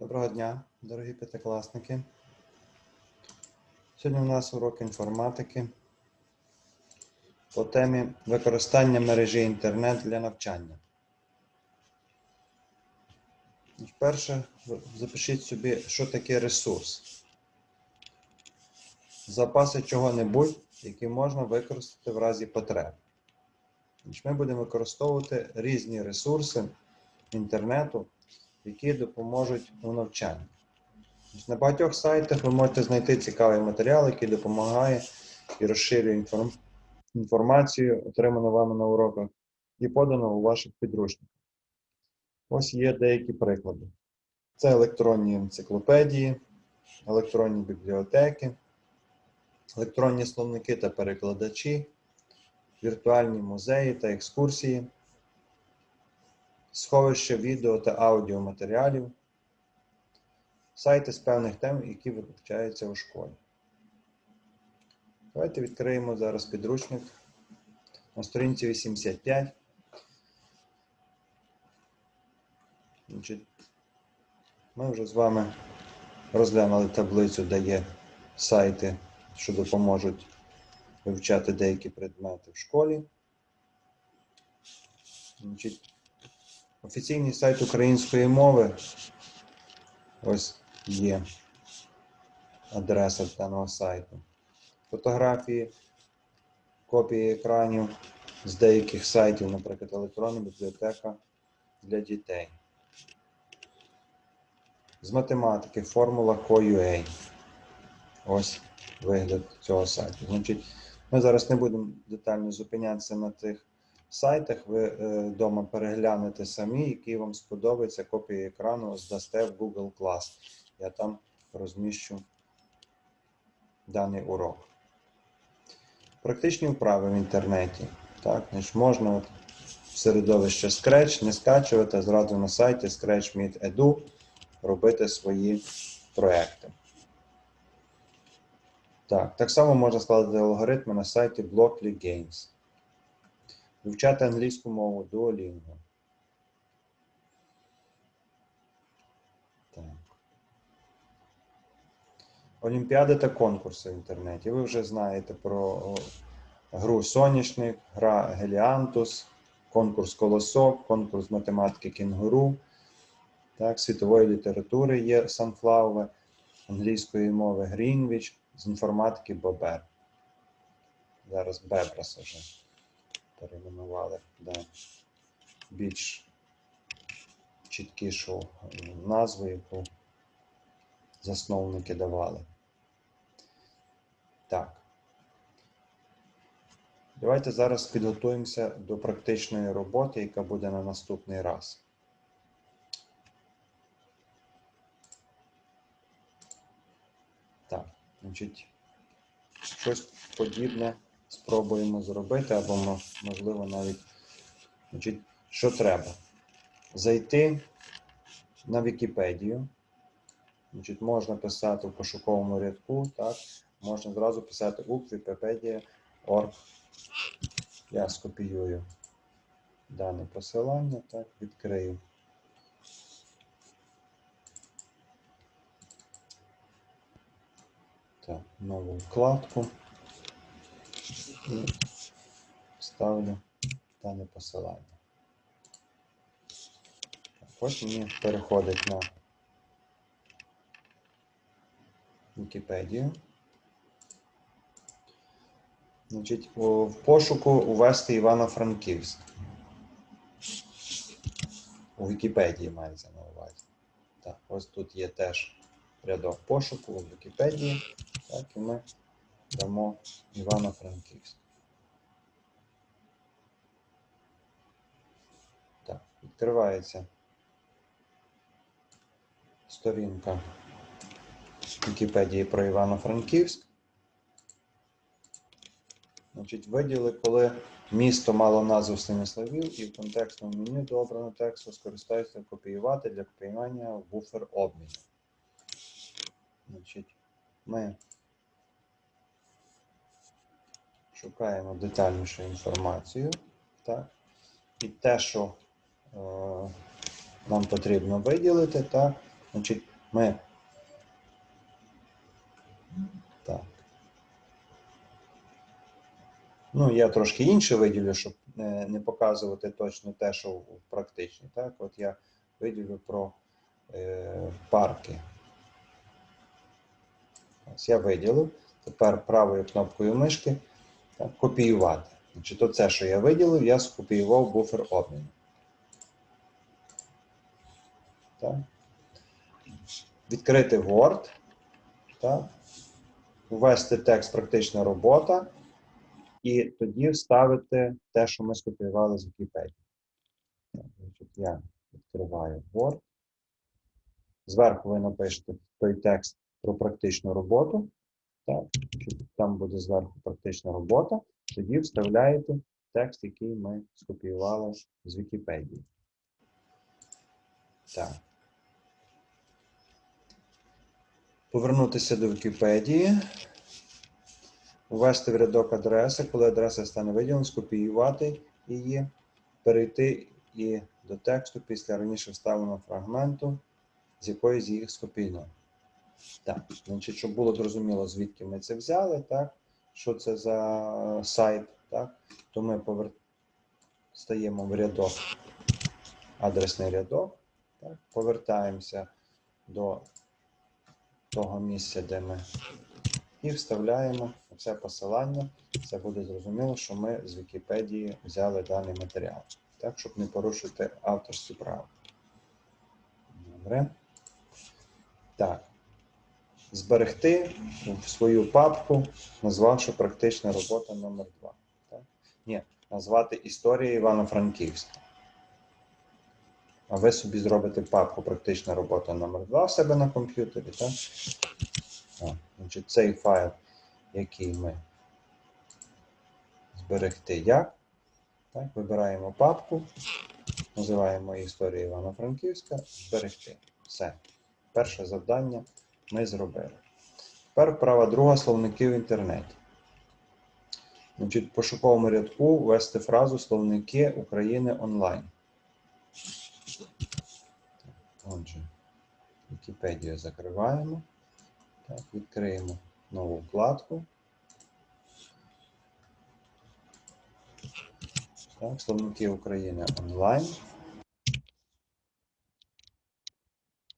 Доброго дня, дорогі п'ятикласники. Сьогодні у нас урок інформатики по темі використання мережі інтернет для навчання. Вперше запишіть собі, що таке ресурс. Запаси чого-небудь, які можна використати в разі потреб. Ми будемо використовувати різні ресурси інтернету, які допоможуть у навчанні. На багатьох сайтах ви можете знайти цікавий матеріал, який допомагає і розширює інформ- інформацію, отриману вами на уроках, і подано у ваших підручниках. Ось є деякі приклади. Це електронні енциклопедії, електронні бібліотеки, електронні словники та перекладачі, віртуальні музеї та екскурсії, сховище відео та аудіоматеріалів, сайти з певних тем, які вивчаються у школі. Давайте відкриємо зараз підручник на сторінці 85. Значить, Ми вже з вами розглянули таблицю, де є сайти, що допоможуть вивчати деякі предмети в школі. Значить, Офіційний сайт української мови. Ось є адреса даного сайту. Фотографії, копії екранів з деяких сайтів, наприклад, електронна бібліотека для дітей. З математики формула COUA. Ось вигляд цього сайту. Значить, ми зараз не будемо детально зупинятися на тих сайтах. Ви вдома переглянете самі, які вам сподобаються копії екрану, здасте в Google Class. Я там розміщу даний урок. Практичні вправи в інтернеті. Так, значить, можна в середовище Scratch не скачувати, а зразу на сайті Scratch.me.edu робити свої проекти. Так, так само можна складати алгоритми на сайті Blockly Games. Вивчати англійську мову Duolingo. Так. Олімпіади та конкурси в інтернеті. Ви вже знаєте про гру Соняшник, гра Геліантус, конкурс Колосок, конкурс математики Кінгуру. Так, світової літератури є Sunflower, англійської мови Greenwich, з інформатики Бобер. Зараз Бебрас вже перейменували, де більш чіткішу назву, яку засновники давали. Так. Давайте зараз підготуємося до практичної роботи, яка буде на наступний раз. Так, значить, щось подібне спробуємо зробити, або, можливо, навіть, що треба? Зайти на Вікіпедію. Значить, можна писати в пошуковому рядку, так, можна зразу писати Wikipedia.org. Я скопіюю дане посилання, так, відкрию. Так, нову вкладку і ставлю дане посилання. Ось мені переходить на Вікіпедію. Значить, в пошуку увести Івано-Франківськ. У Вікіпедії мається на увазі. Так, ось тут є теж рядок пошуку у Вікіпедії. Так, і ми дамо Івано-Франківськ. Так, відкривається сторінка Вікіпедії про Івано-Франківськ. Значить, виділи, коли місто мало назву Станіславів і в контекстному меню до тексту скористаються копіювати для копіювання в буфер обміну. Значить, ми шукаємо детальнішу інформацію. Так? І те, що нам потрібно виділити, так? Значить, Ми. Так. Ну, я трошки інше виділю, щоб не, показувати точно те, що в практичній. Так, от я виділю про е, парки. Ось я виділив. Тепер правою кнопкою мишки так, копіювати. Значить, оце, що я виділив, я скопіював буфер обміну. Так. Відкрити Word. Так. Ввести текст практична робота. І тоді вставити те, що ми скопіювали з Вікіпедії. Я відкриваю Word. Зверху ви напишете той текст про практичну роботу. Так, там буде зверху практична робота. Тоді вставляєте текст, який ми скопіювали з Вікіпедії. Так. Повернутися до Вікіпедії. Ввести в рядок адреси, коли адреса стане виділена, скопіювати її, перейти і до тексту після раніше вставленого фрагменту, з якої з їх скопійно. Так, значить, щоб було зрозуміло, звідки ми це взяли, так, що це за сайт, так, то ми повер... стаємо в рядок, адресний рядок, так, повертаємося до того місця, де ми і вставляємо це посилання. Це буде зрозуміло, що ми з Вікіпедії взяли даний матеріал, так, щоб не порушити авторські права. Добре. Так. Зберегти в свою папку, назвавши практична робота номер 2 Так? Ні, назвати Історія Івано-Франківська. А ви собі зробите папку Практична робота номер 2 в себе на комп'ютері. Значить, цей файл, який ми зберегти як. Так, Вибираємо папку, називаємо Історія Івано-Франківська, зберегти. Все. Перше завдання ми зробили. Тепер вправа друга словники в інтернеті. Значить, в пошуковому рядку ввести фразу словники України онлайн. Отже, Вікіпедію закриваємо. Так, відкриємо нову вкладку. Так, словники України онлайн.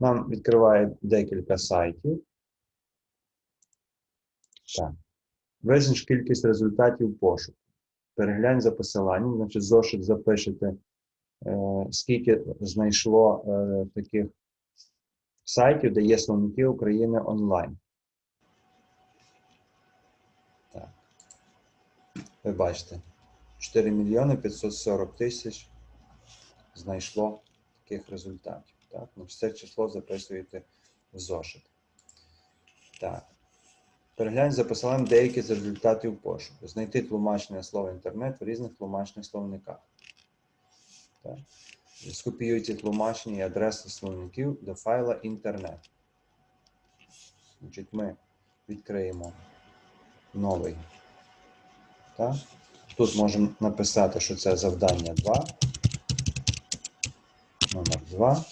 Нам відкриває декілька сайтів. Так. Визнач кількість результатів пошуку. Переглянь за посиланням, значить, зошит запишете, скільки знайшло е, таких сайтів, де є словники України онлайн. Так. Ви бачите, 4 мільйони 540 тисяч знайшло таких результатів. Так, ну, це число записуєте в зошит. Так. Переглянь за посиланням деякі з результатів пошуку. Знайти тлумачне слово інтернет в різних тлумачних словниках. Так. Скопіюйте тлумачні адреси словників до файла інтернет. Значить, Ми відкриємо новий. Так. Тут можемо написати, що це завдання 2. Номер 2.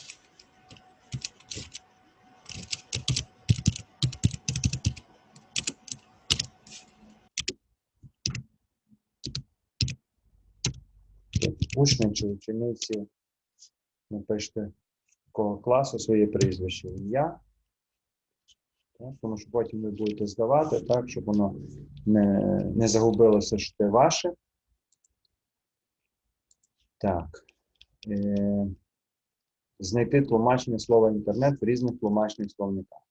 Учні чи учениці напишете якого класу своє прізвище ім'я. Тому що потім ви будете здавати, так, щоб воно не, не загубилося, що це ваше. Так. Е, знайти тлумачення слова інтернет в різних тлумачних словниках.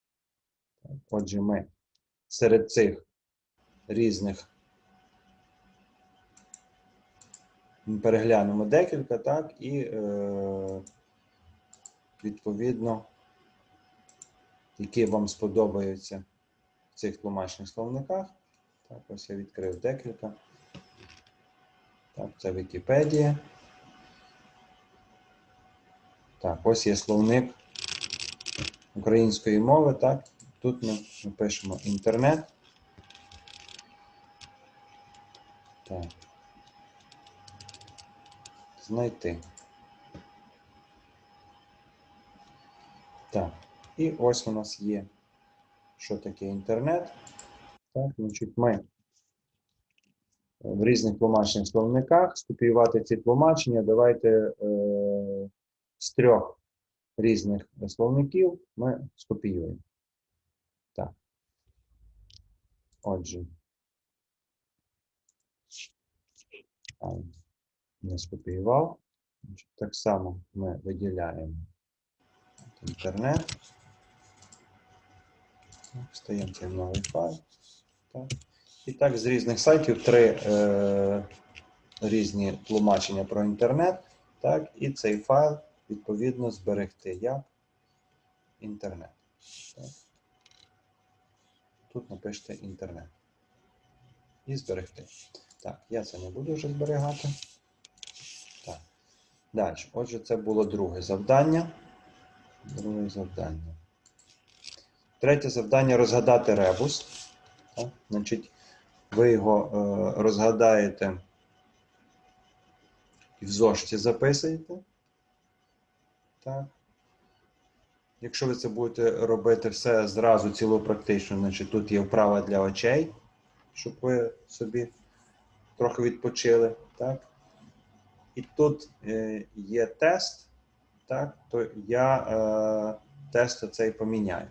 Отже, ми серед цих різних переглянемо декілька, так, і е, відповідно, які вам сподобаються в цих тлумачних словниках. Так, ось я відкрив декілька. Так, це Вікіпедія. Так, ось є словник української мови. Так, тут ми напишемо інтернет. Так. Знайти. Так. І ось у нас є, що таке інтернет. Так, значить, ми в різних тлумачних словниках скопіювати ці тлумачення. Давайте е, з трьох різних словників ми скопіюємо. Так. Отже. Не скопіював. Так само ми виділяємо інтернет. Встаємо цей новий файл. Так. І так, з різних сайтів три е, різні тлумачення про інтернет. Так, і цей файл відповідно зберегти як інтернет. Так. Тут напишете інтернет. І зберегти. Так, я це не буду вже зберігати. Далі. Отже, це було друге завдання. Друге завдання. Третє завдання розгадати ребус. Так? Значить, ви його е, розгадаєте і в зошиті записуєте. Так. Якщо ви це будете робити все зразу цілу практично, значить тут є вправа для очей, щоб ви собі трохи відпочили. Так? І тут е, є тест, так, то я е, тест оцей поміняю.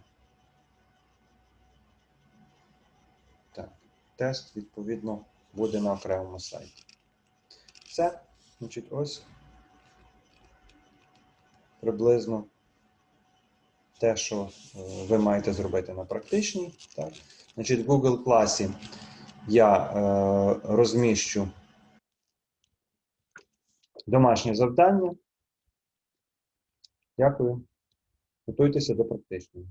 Так, тест, відповідно, буде на окремому сайті. Все. Значить, ось приблизно те, що е, ви маєте зробити на практичній. Так? Значить, в Google класі я розміщу домашнє завдання. Дякую. Готуйтеся до практичної.